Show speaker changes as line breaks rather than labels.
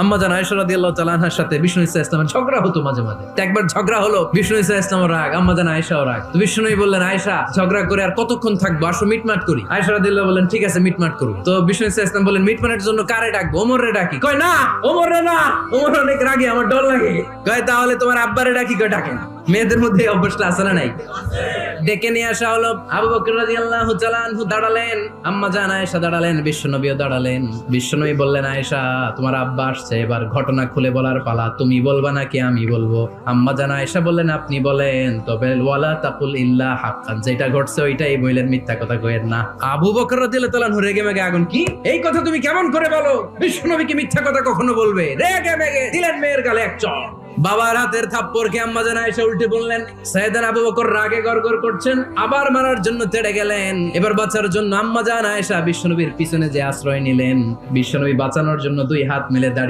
আম্মা আয়সা রাদি আল্লাহ তালানহার সাথে বিষ্ণু ইসা ইসলামের ঝগড়া হতো মাঝে মাঝে। একবার ঝগড়া হলো, বিষ্ণু ইসা রাগ, আম্মা জান আয়েশাও রাগ। তো বিষ্ণুই বললেন, আয়েশা, ঝগড়া করে আর কতক্ষণ থাকব? আসো মিটমাট করি। আয়সা রাদি আল্লাহ বললেন, ঠিক আছে মিটমাট করুন তো বিষ্ণু ইসা ইসলাম বললেন মিটমাটের জন্য কারে ডাকবো? ওমর রে ডাকি। কয়, না ওমর রে না, ওমর অনেক রাগে, আমার ডর লাগে। কয়, তাহলে তোমার আব্বারে ডাকি। কয় ডাকেন মেয়েদের মধ্যে অভ্যাসটা না নাই? ডেকে নিয়ে আসা হলো আবু বকর দাঁড়ালেন, আম্মা জান আয়েশা দাঁড়ালেন, বিশ্বনবীও দাঁড়ালেন। বিশ্বনবী বললেন, আয়েশা, তোমার আব্বা আসছে, এবার ঘটনা খুলে বলার পালা, তুমি বলবা নাকি আমি বলব? আম্মা জান আয়েশা বললেন, আপনি বলেন, তবে ওয়ালা ইল্লা হাক্কান, যেটা ঘটছে ওইটাই বললেন মিথ্যা কথা কইেন না। আবু বকর রাদিয়াল্লাহু তাআলা রেগে মেগে আগুন, কি? এই কথা তুমি কেমন করে বলো? বিশ্বনবী কি মিথ্যা কথা কখনো বলবে? রেগে মেগে দিলেন মেয়ের গালে এক চড় বাবার হাতের থাপ্পড়কে আম্মা জানা এসে উল্টে বললেন সাইদান আবু বকর রাগে গড়গড় করছেন, আবার মারার জন্য তেড়ে গেলেন। এবার বাঁচার জন্য আম্মা জানা এসা বিশ্বনবীর পিছনে যে আশ্রয় নিলেন। বিশ্বনবী বাঁচানোর জন্য দুই হাত মেলে দাঁড়িয়ে